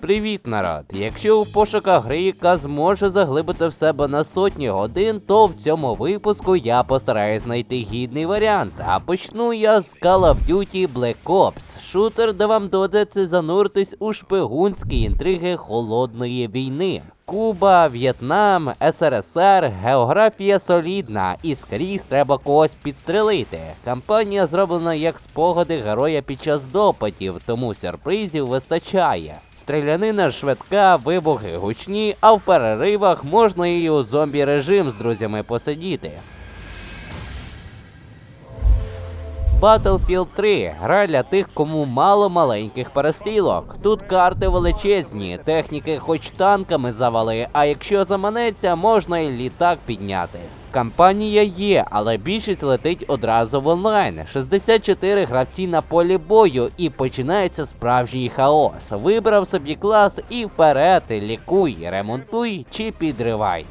Привіт, нарад! Якщо у пошуках гри, яка зможе заглибити в себе на сотні годин, то в цьому випуску я постараюсь знайти гідний варіант. А почну я з Call of Duty Black Ops, шутер, де вам доведеться зануритись у шпигунські інтриги холодної війни. Куба, В'єтнам, СРСР, географія солідна, і скрізь треба когось підстрелити. Кампанія зроблена як спогади героя під час допитів, тому сюрпризів вистачає. Стрілянина швидка, вибухи гучні, а в переривах можна і у зомбі режим з друзями посидіти. Battlefield 3 гра для тих, кому мало маленьких перестрілок. Тут карти величезні, техніки хоч танками завали, а якщо заманеться, можна і літак підняти. Кампанія є, але більшість летить одразу в онлайн. 64 гравці на полі бою і починається справжній хаос. Вибрав собі клас і вперед, лікуй, ремонтуй чи підривай.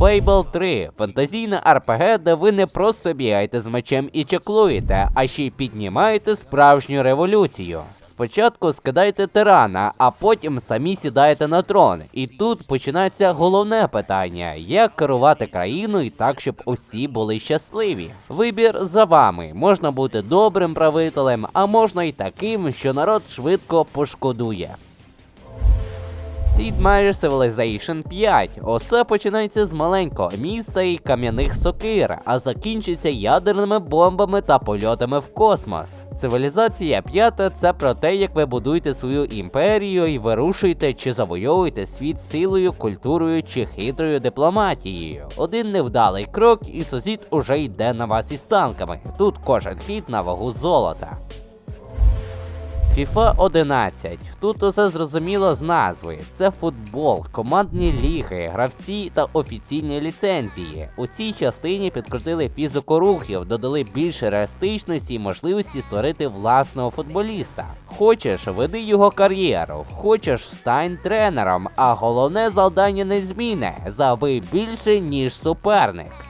Fable 3 фантазійна РПГ, де ви не просто бігаєте з мечем і чеклуєте, а ще й піднімаєте справжню революцію. Спочатку скидайте тирана, а потім самі сідаєте на трон. І тут починається головне питання: як керувати країною так, щоб усі були щасливі. Вибір за вами. Можна бути добрим правителем, а можна й таким, що народ швидко пошкодує. Sid Meier's Civilization 5. Усе починається з маленького міста і кам'яних сокир, а закінчиться ядерними бомбами та польотами в космос. Цивілізація 5 це про те, як ви будуєте свою імперію і вирушуєте чи завойовуєте світ силою, культурою чи хитрою дипломатією. Один невдалий крок, і сусід уже йде на вас із танками. Тут кожен хід на вагу золота. FIFA 11. Тут усе зрозуміло з назви. Це футбол, командні ліги, гравці та офіційні ліцензії. У цій частині підкрутили фізику рухів, додали більше реалістичності і можливості створити власного футболіста. Хочеш, веди його кар'єру, хочеш стань тренером, а головне завдання не зміне. Забий більше, ніж суперник.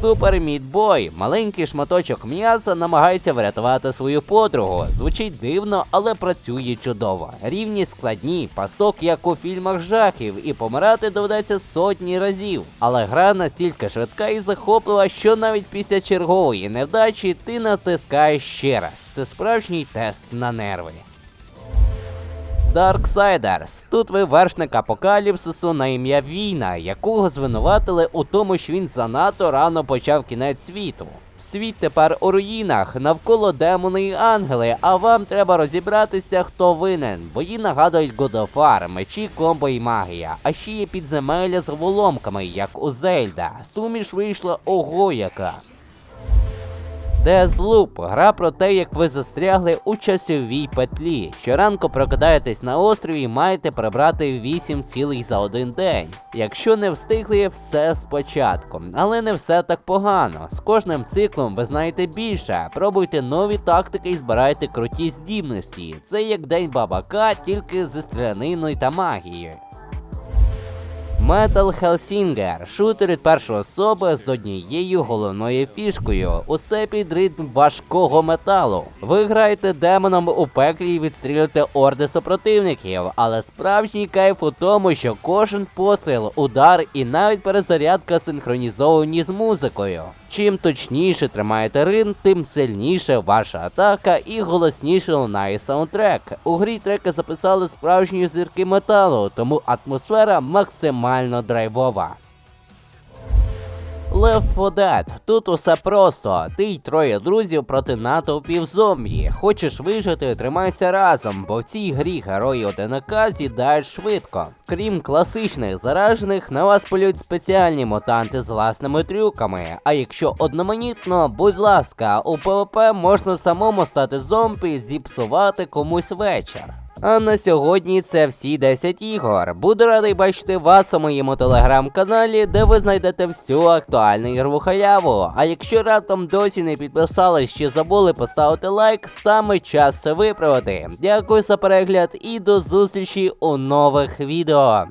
Супер Мідбой, маленький шматочок м'яса намагається врятувати свою подругу. Звучить дивно, але працює чудово. Рівні складні, пасток, як у фільмах жахів, і помирати доведеться сотні разів. Але гра настільки швидка і захоплива, що навіть після чергової невдачі ти натискаєш ще раз. Це справжній тест на нерви. Darksiders. Тут ви вершник апокаліпсису на ім'я Війна, якого звинуватили у тому, що він занадто рано почав кінець світу. Світ тепер у руїнах, навколо демони і ангели, а вам треба розібратися, хто винен. Бої нагадують Годофар, мечі, комбо і магія, а ще є підземелля з головоломками, як у Зельда. Суміш вийшла ого яка. Deathloop – гра про те, як ви застрягли у часовій петлі. Щоранку прокидаєтесь на острові і маєте прибрати 8 цілих за один день. Якщо не встигли, все спочатку. Але не все так погано. З кожним циклом ви знаєте більше. Пробуйте нові тактики і збирайте круті здібності. Це як день бабака, тільки зі стріляниною та магією. Metal Hellsinger – шутер від першої особи з однією головною фішкою. Усе під ритм важкого металу. Ви граєте демоном у пеклі і відстрілюєте орди супротивників, але справжній кайф у тому, що кожен постріл, удар і навіть перезарядка синхронізовані з музикою. Чим точніше тримаєте рин, тим сильніше ваша атака і голосніше лунає саундтрек. У грі треки записали справжні зірки металу, тому атмосфера максимально драйвова. Left 4 Dead. Тут усе просто. Ти й троє друзів проти натовпів зомбі. Хочеш вижити, тримайся разом, бо в цій грі герої одинака з'їдають швидко. Крім класичних заражених, на вас полюють спеціальні мутанти з власними трюками. А якщо одноманітно, будь ласка, у ПВП можна самому стати зомбі і зіпсувати комусь вечір. А на сьогодні це всі 10 ігор. Буду радий бачити вас у моєму телеграм-каналі, де ви знайдете всю актуальну ігрову халяву. А якщо раптом досі не підписались чи забули поставити лайк, саме час це виправити. Дякую за перегляд і до зустрічі у нових відео.